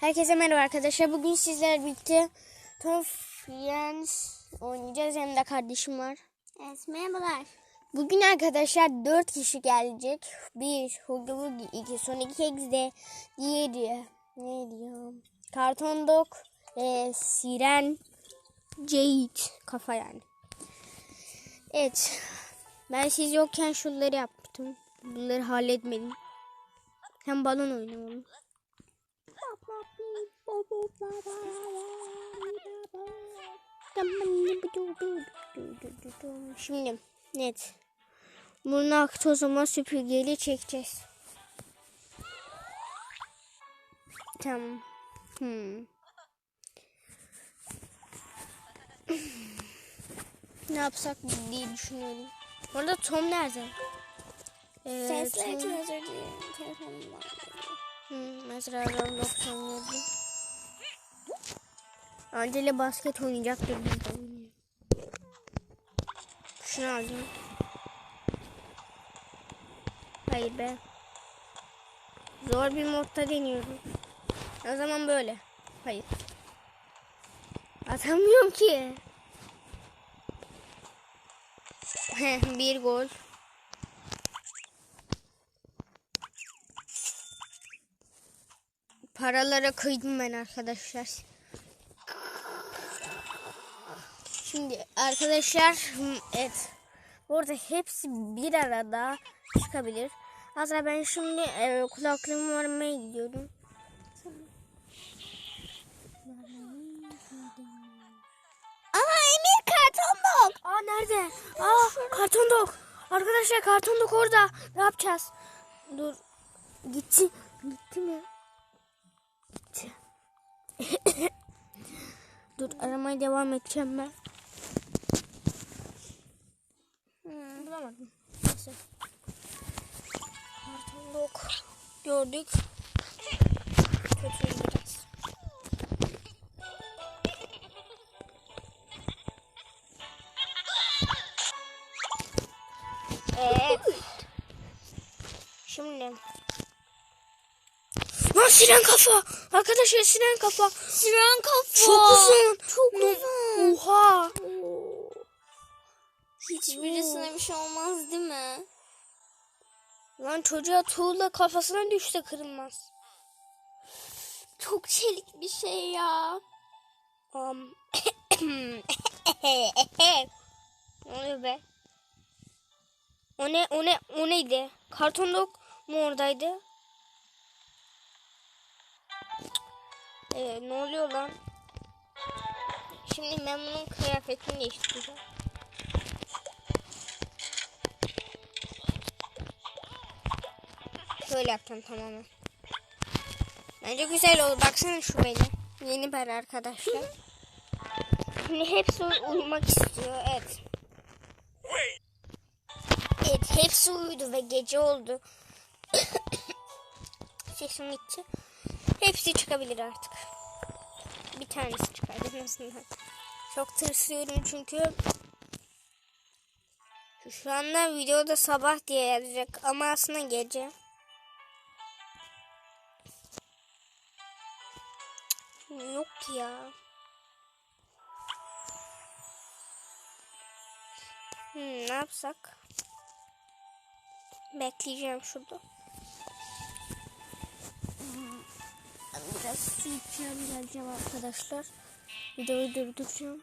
Herkese merhaba arkadaşlar. Bugün sizlerle birlikte Tom Friends oynayacağız. Yanımda kardeşim var. Evet merhabalar. Bugün arkadaşlar 4 kişi gelecek. Bir Hugo Bugi, iki Sonic X'de, diğeri ne diyor? Karton Dog, e, Siren, Jade kafa yani. Evet. Ben siz yokken şunları yaptım. Bunları halletmedim. Hem balon oynayalım. Şimdi net. Bunu aklı o zaman süpürgeyle çekeceğiz. Tamam. Hmm. ne yapsak diye düşünüyorum. Orada Tom nerede? Ee, Sesler Tom- özür dilerim. Telefonum var. Hmm, mesela Roblox oynuyordu. Angela basket oynayacaktır biz de. Hayır be. Zor bir modda deniyorum. O zaman böyle. Hayır. Atamıyorum ki. Bir gol. Paralara kıydım ben arkadaşlar. Şimdi arkadaşlar hmm, evet. Burada hepsi bir arada çıkabilir. Azra ben şimdi e, kulaklığımı vermeye gidiyorum. Aha Emir karton dog. Aa nerede? Aa karton dog. Arkadaşlar karton dog orada. Ne yapacağız? Dur. Gitti. Gitti mi? Gitti. Dur aramaya devam edeceğim ben. Hmm, bulamadım. Neyse. Karton. Gördük. Kötü biraz. Evet. Şimdi. Lan siren kafa. Arkadaşlar siren kafa. Siren kafa. Çok uzun. Çok uzun. Oha. Hiçbirisine bir şey olmaz değil mi? Lan çocuğa tuğla kafasına düşse kırılmaz. Çok çelik bir şey ya. Um. ne oluyor be? O ne? O ne? O neydi? Karton mu oradaydı? Ee, ne oluyor lan? Şimdi ben bunun kıyafetini değiştireceğim. Şöyle yapacağım tamamen. Bence güzel oldu. Baksana şu beni. Yeni ben arkadaşlar. Şimdi hepsi uyumak istiyor. Evet. Evet hepsi uyudu ve gece oldu. Sesim gitti. Hepsi çıkabilir artık. Bir tanesi çıkardı en azından. Çok tırsıyorum çünkü. Şu anda videoda sabah diye yazacak ama aslında gece. Yok ya. Hmm, ne yapsak? Bekleyeceğim şurada. Biraz su içeceğim geleceğim arkadaşlar. Videoyu durduracağım.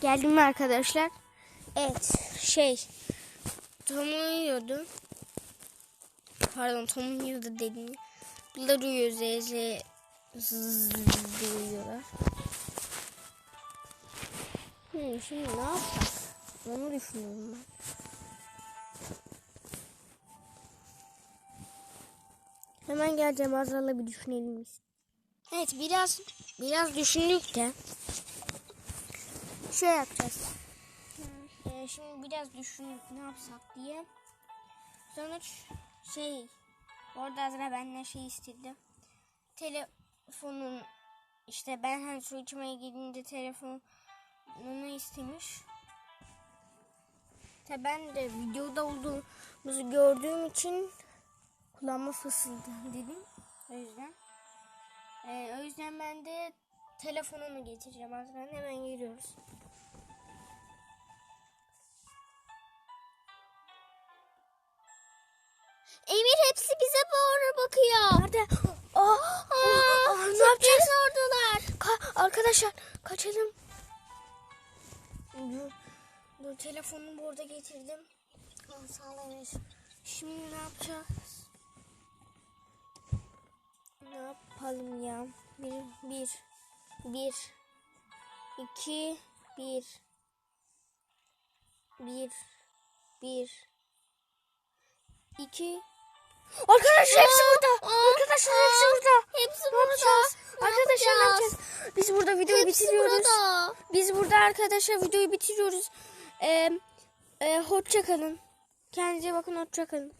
Geldim mi arkadaşlar? Evet şey Tom uyuyordu. Pardon Tom uyuyordu dedim. Bunlar uyuyor diye uyuyorlar. Hmm, şimdi ne yapsak? Onu düşünüyorum ben. Hemen geleceğim Azra'la bir düşünelim biz. Evet biraz biraz düşündük de şey yapacağız. Ee, şimdi biraz düşündük ne yapsak diye. Sonuç şey Orada Azra benden şey istedi. Telefonun işte ben hani su içmeye gidince telefonunu istemiş. Tabi ben de videoda olduğumuzu gördüğüm için kulağıma fısıldı dedim. O yüzden. Ee, o yüzden ben de telefonumu getireceğim. Azra'nın hemen geliyoruz. Emir hepsi bize doğru bakıyor. Nerede? Aa, Aa, aa, ne yapacağız? oradalar. Ka- arkadaşlar kaçalım. Dur, dur telefonumu burada getirdim. Aa, sağ ol Emir. Şimdi ne yapacağız? Ne yapalım ya? Bir, bir, bir, iki, bir, bir, bir, iki. Arkadaşlar hepsi burada. Arkadaşlar hepsi burada. Hepsi Ne burada. yapacağız? Ne Arkadaşlar ne yapacağız? Biz burada videoyu Hepsi bitiriyoruz. burada. Biz burada arkadaşlar videoyu bitiriyoruz. Ee, e, hoşça kalın. Kendinize bakın hoşça kalın.